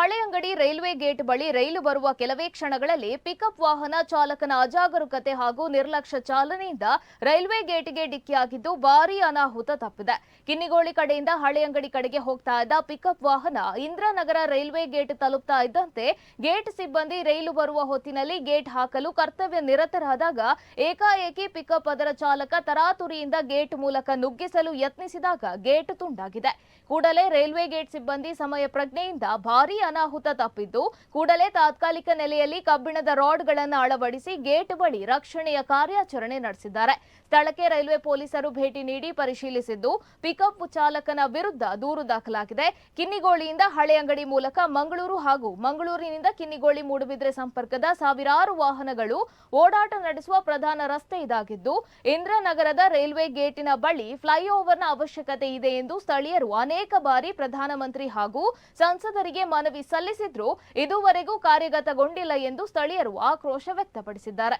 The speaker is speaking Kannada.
ಹಳೆ ಅಂಗಡಿ, ರೈಲ್ವೆ ಗೇಟ್ ಬಳಿ ರೈಲು ಬರುವ ಕೆಲವೇ ಕ್ಷಣಗಳಲ್ಲಿ ಪಿಕಪ್ ವಾಹನ ಚಾಲಕನ ಅಜಾಗರೂಕತೆ ಹಾಗೂ ನಿರ್ಲಕ್ಷ್ಯ ಚಾಲನೆಯಿಂದ ರೈಲ್ವೆ ಗೇಟ್ಗೆ ಡಿಕ್ಕಿಯಾಗಿದ್ದು ಭಾರೀ ಅನಾಹುತ ತಪ್ಪಿದೆ. ಕಿನ್ನಿಗೋಳಿ ಕಡೆಯಿಂದ ಹಳೆ ಅಂಗಡಿ ಕಡೆಗೆ ಹೋಗ್ತಾ ಇದ್ದ ಪಿಕಪ್ ವಾಹನ ಇಂದ್ರನಗರ ರೈಲ್ವೆ ಗೇಟ್ ತಲುಪ್ತಾ ಇದ್ದಂತೆ ಗೇಟ್ ಸಿಬ್ಬಂದಿ ರೈಲು ಬರುವ ಹೊತ್ತಿನಲ್ಲಿ ಗೇಟ್ ಹಾಕಲು ಕರ್ತವ್ಯ ನಿರತರಾದಾಗ ಏಕಾಏಕಿ ಪಿಕಪ್ ಅದರ ಚಾಲಕ ತರಾತುರಿಯಿಂದ ಗೇಟ್ ಮೂಲಕ ನುಗ್ಗಿಸಲು ಯತ್ನಿಸಿದಾಗ ಗೇಟ್ ತುಂಡಾಗಿದೆ. ಕೂಡಲೇ ರೈಲ್ವೆ ಗೇಟ್ ಸಿಬ್ಬಂದಿ ಸಮಯ ಪ್ರಜ್ಞೆಯಿಂದ ಭಾರೀ ಅನಾಹುತ ತಪ್ಪಿದ್ದು, ಕೂಡಲೇ ತಾತ್ಕಾಲಿಕ ನೆಲೆಯಲ್ಲಿ ಕಬ್ಬಿಣದ ರಾಡ್ಗಳನ್ನು ಅಳವಡಿಸಿ ಗೇಟ್ ಬಳಿ ರಕ್ಷಣೆಯ ಕಾರ್ಯಾಚರಣೆ ನಡೆಸಿದ್ದಾರೆ. ಸ್ಥಳಕ್ಕೆ ರೈಲ್ವೆ ಪೊಲೀಸರು ಭೇಟಿ ನೀಡಿ ಪರಿಶೀಲಿಸಿದ್ದು, ಪಿಕಪ್ ಚಾಲಕನ ವಿರುದ್ಧ ದೂರು ದಾಖಲಾಗಿದೆ. ಕಿನ್ನಿಗೋಳಿಯಿಂದ ಹಳೆ ಅಂಗಡಿ ಮೂಲಕ ಮಂಗಳೂರು ಹಾಗೂ ಮಂಗಳೂರಿನಿಂದ ಕಿನ್ನಿಗೋಳಿ ಮೂಡುಬಿದ್ರೆ ಸಂಪರ್ಕದ ಸಾವಿರಾರು ವಾಹನಗಳು ಓಡಾಟ ನಡೆಸುವ ಪ್ರಧಾನ ರಸ್ತೆ ಇದಾಗಿದ್ದು, ಇಂದ್ರನಗರದ ರೈಲ್ವೆ ಗೇಟಿನ ಬಳಿ ಫ್ಲೈಓವರ್ನ ಅವಶ್ಯಕತೆ ಇದೆ ಎಂದು ಸ್ಥಳೀಯರು ಅನೇಕ ಬಾರಿ ಪ್ರಧಾನಮಂತ್ರಿ ಹಾಗೂ ಸಂಸದರಿಗೆ ಮನವಿ ಸಲ್ಲಿಸಿದ್ರೂ ಇದುವರೆಗೂ ಕಾರ್ಯಗತಗೊಂಡಿಲ್ಲ ಎಂದು ಸ್ಥಳೀಯರು ಆಕ್ರೋಶ ವ್ಯಕ್ತಪಡಿಸಿದ್ದಾರೆ.